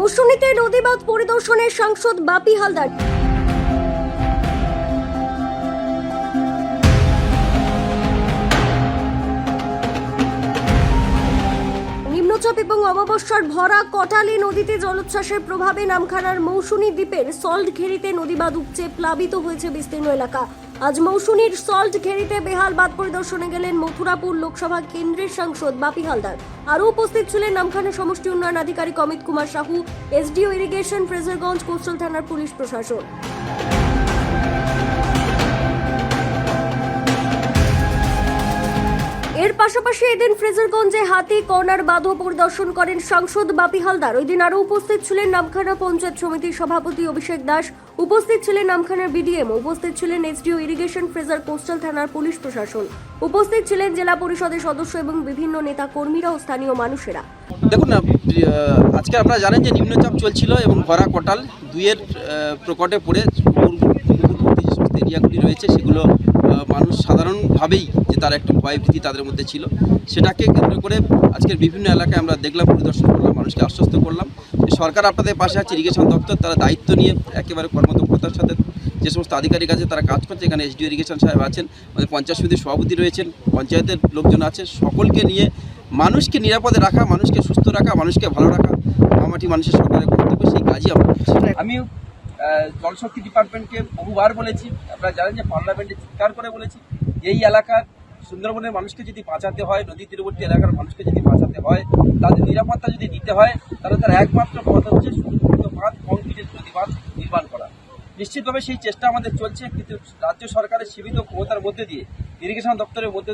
মৌসুমীতে নদীবাদ পরিদর্শনে সাংসদ বাপি হালদার। নিম্নচাপ এবং অমাবস্যার ভরা কটালি নদীতে জলোচ্ছ্বাসের প্রভাবে নামখানার মৌসুমী দ্বীপের সল্ট ঘেরিতে নদীবাদ উপচে প্লাবিত হয়েছে বিস্তীর্ণ এলাকা। আজ মৌসুমীর সল্ট ঘেরিতে বেহাল বাদ পরিদর্শনে গেলেন মথুরাপুর লোকসভা কেন্দ্রের সাংসদ বাপি হালদার। আরও উপস্থিত ছিলেন নামখানা সমষ্টি উন্নয়ন আধিকারিক Amit Kumar Sahu, SDO irrigation, Fraserganj, coastal থানার পুলিশ প্রশাসন। পাশাপাশি এদিন ফ্রেজারগঞ্জে হাতি কর্নার বাঁধও পরিদর্শন করেন সাংসদ বাপি হালদার ওই দিন আরও উপস্থিত ছিলেন নামখানা পঞ্চায়েত সমিতির সভাপতি অভিষেক দাস উপস্থিত ছিলেন নামখানার বিডিএম উপস্থিত ছিলেন এসডিও ইরিগেশন ফ্রেজার কোস্টাল থানার পুলিশ প্রশাসন উপস্থিত ছিলেন জেলা পরিষদের সদস্য এবং বিভিন্ন নেতা কর্মীরা ও স্থানীয় মানুষেরা দেখুন আজকে আপনারা জানেন যে নিম্নচাপ চলছিল এবং ভরা কোটাল দুইয়ের প্রকটে পড়ে এরিয়াগুলি রয়েছে সেগুলো মানুষ সাধারণভাবেই তার একটা ভয় ভীতি তাদের মধ্যে ছিল। সেটাকে কেন্দ্র করে আজকের বিভিন্ন এলাকায় আমরা দেখলাম, পরিদর্শন করলাম, মানুষকে আশ্বস্ত করলাম। সরকার আপনাদের পাশে আছে ইরিগেশন দপ্তর, তারা দায়িত্ব নিয়ে একেবারে কর্মদক্ষতার সাথে যে সমস্ত আধিকারিক আছে, তারা কাজ করছে। এখানে এসডিও ইরিগেশন সাহেব আছেন, আমাদের পঞ্চায়েত সমিতির সভাপতি রয়েছেন, পঞ্চায়েতের লোকজন আছে। সকলকে নিয়ে মানুষকে নিরাপদে রাখা, মানুষকে সুস্থ রাখা, মানুষকে ভালো রাখা মামাটি মানুষের সরকারের কর্তব্য, সেই কাজই আমরা আমি জলশক্তি ডিপার্টমেন্টকে বহুবার বলেছি। আপনারা জানেন যে পার্লামেন্টে চিৎকার করে বলেছি, এই এলাকার সুন্দরবনের মানুষকে যদি বাঁচাতে হয়, নদী তীরবর্তী এলাকার মানুষকে যদি বাঁচাতে হয়, তাদের নিরাপত্তা যদি দিতে হয়, তাহলে তার একমাত্র পথ হচ্ছে সুরক্ষিত বাঁধ, কংক্রিটের নদী বাঁধ নির্মাণ করা। নিশ্চিতভাবে সেই চেষ্টা আমাদের চলছে, কিন্তু রাজ্য সরকারের সীমিত ক্ষমতার মধ্যে দিয়ে, ইরিগেশন দপ্তরের মধ্যে,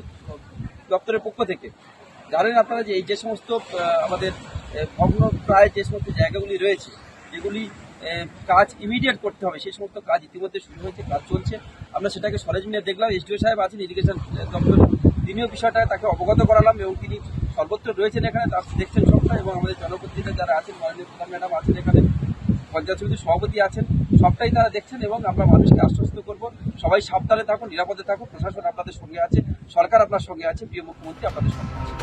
দপ্তরের পক্ষ থেকে। জানেন আপনারা যে এই যে সমস্ত আমাদের ভগ্ন প্রায় যে সমস্ত জায়গাগুলি রয়েছে, যেগুলি কাজ ইমিডিয়েট করতে হবে। সেই সমস্ত কাজ ইতিমধ্যে শুরু হয়েছে, কাজ চলছে। আমরা সেটাকে সরেজমিনে দেখলাম, এসডিও সাহেব আছেন ইরিগেশন দপ্তর তিনিও বিষয়টা তাকে অবগত করালাম এবং তিনি সর্বত্র রয়েছেন এখানে তার দেখছেন সবটা এবং আমাদের জনপ্রতিনিধি যারা আছেন, মাননীয় প্রধান ম্যাডাম আছেন এখানে, পঞ্চায়েত সমিতির সভাপতি আছেন, সবটাই তারা দেখছেন এবং আমরা মানুষকে আশ্বস্ত করব। সবাই সাবধানে থাকুন, নিরাপদে থাকুন, প্রশাসন আপনাদের সঙ্গে আছে, সরকার আপনার সঙ্গে আছে, প্রিয় মুখ্যমন্ত্রী আপনাদের সঙ্গে আছে।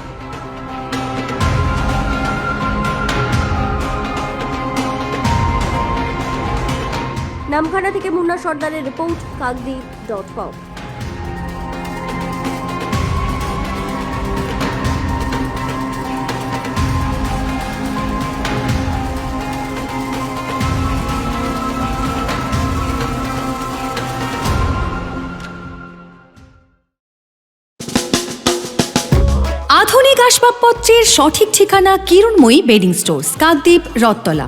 নামখানা থেকে মুন্না সর্দারের রিপোর্ট কাকদি ডট কম আধুনিক আসবাবপত্রের সঠিক ঠিকানা কিরণময়ী বেডিং স্টোর্স, কাকদ্বীপ রত্তলা